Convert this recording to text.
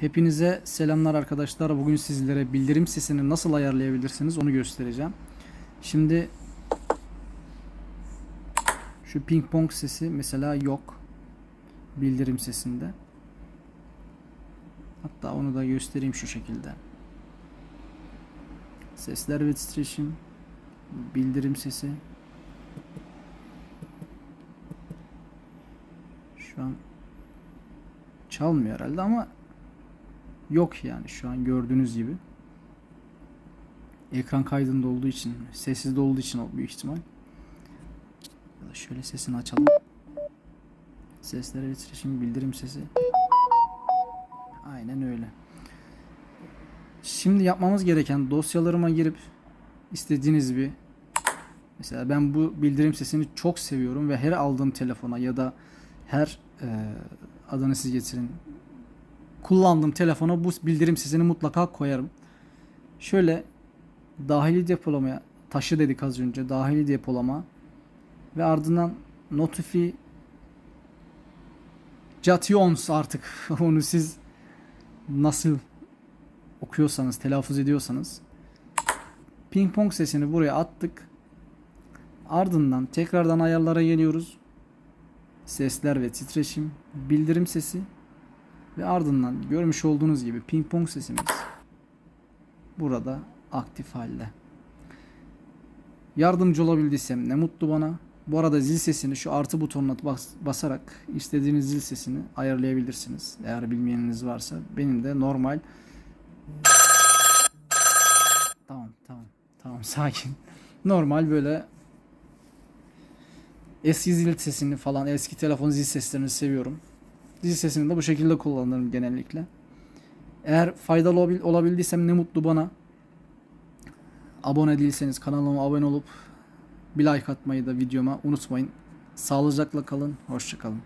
Hepinize selamlar arkadaşlar. Bugün sizlere bildirim sesini nasıl ayarlayabilirsiniz onu göstereceğim. Şimdi şu ping pong sesi mesela yok. Bildirim sesinde. Hatta onu da göstereyim şu şekilde. Sesler ve titreşim. Bildirim sesi. Şu an çalmıyor herhalde ama yok yani şu an gördüğünüz gibi. Ekran kaydında olduğu için, sessiz de olduğu için büyük ihtimal. Ya da şöyle sesini açalım. Seslere titreşim bildirim sesi. Aynen öyle. Şimdi yapmamız gereken dosyalarıma girip istediğiniz bir mesela ben bu bildirim sesini çok seviyorum ve her aldığım telefona ya da her e, adını siz getirin kullandığım telefona bu bildirim sesini mutlaka koyarım. Şöyle dahili depolamaya taşı dedik az önce dahili depolama ve ardından notifi Jations artık onu siz nasıl okuyorsanız telaffuz ediyorsanız ping pong sesini buraya attık. Ardından tekrardan ayarlara geliyoruz. Sesler ve titreşim, bildirim sesi ve ardından görmüş olduğunuz gibi ping pong sesimiz burada aktif halde. Yardımcı olabildiysem ne mutlu bana. Bu arada zil sesini şu artı butonuna bas- basarak istediğiniz zil sesini ayarlayabilirsiniz. Eğer bilmeyeniniz varsa. Benim de normal Tamam tamam tamam sakin. Normal böyle eski zil sesini falan eski telefon zil seslerini seviyorum. Zil sesini de bu şekilde kullanırım genellikle. Eğer faydalı olabil- olabildiysem ne mutlu bana. Abone değilseniz kanalıma abone olup bir like atmayı da videoma unutmayın. Sağlıcakla kalın, hoşça kalın.